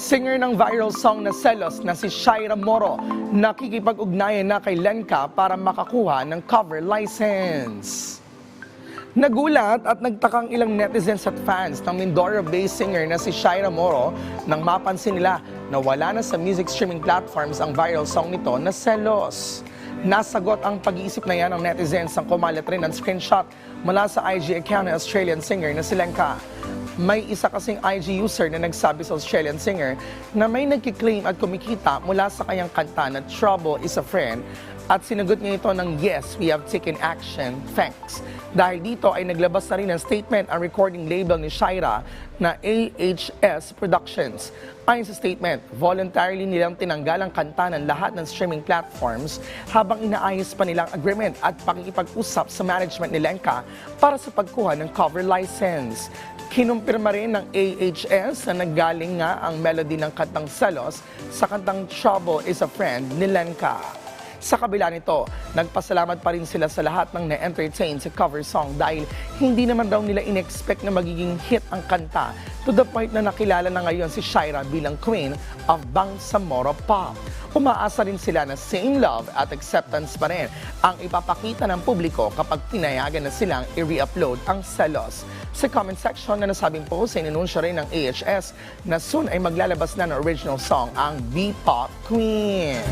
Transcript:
Singer ng viral song na Selos na si Shaira Moro nakikipag-ugnayan na kay Lenka para makakuha ng cover license. Nagulat at nagtakang ilang netizens at fans ng Mindoro-based singer na si Shaira Moro nang mapansin nila na wala na sa music streaming platforms ang viral song nito na Selos. Nasagot ang pag-iisip na yan ng netizens ang kumalat rin ng screenshot mula sa IG account ng Australian singer na si Lenka. May isa kasing IG user na nagsabi sa Australian singer na may nagkiklaim at kumikita mula sa kanyang kanta na Trouble is a Friend at sinagot niya ito ng yes, we have taken action, thanks. Dahil dito ay naglabas na rin ng statement ang recording label ni Shaira na AHS Productions. Ayon sa statement, voluntarily nilang tinanggal ang kanta ng lahat ng streaming platforms habang inaayos pa nilang agreement at pakikipag-usap sa management ni Lenka para sa pagkuha ng cover license. Kinumpirma rin ng AHS na naggaling nga ang melody ng kantang Selos sa kantang Trouble is a Friend ni Lenka. Sa kabila nito, nagpasalamat pa rin sila sa lahat ng na-entertain sa cover song dahil hindi naman daw nila in-expect na magiging hit ang kanta to the point na nakilala na ngayon si Shaira bilang queen of Bangsamoro Pop. Umaasa rin sila na same love at acceptance pa rin ang ipapakita ng publiko kapag pinayagan na silang i-re-upload ang Selos. Sa comment section na nasabing post ay ninunsyo rin ng AHS na soon ay maglalabas na ng original song ang B-Pop Queen.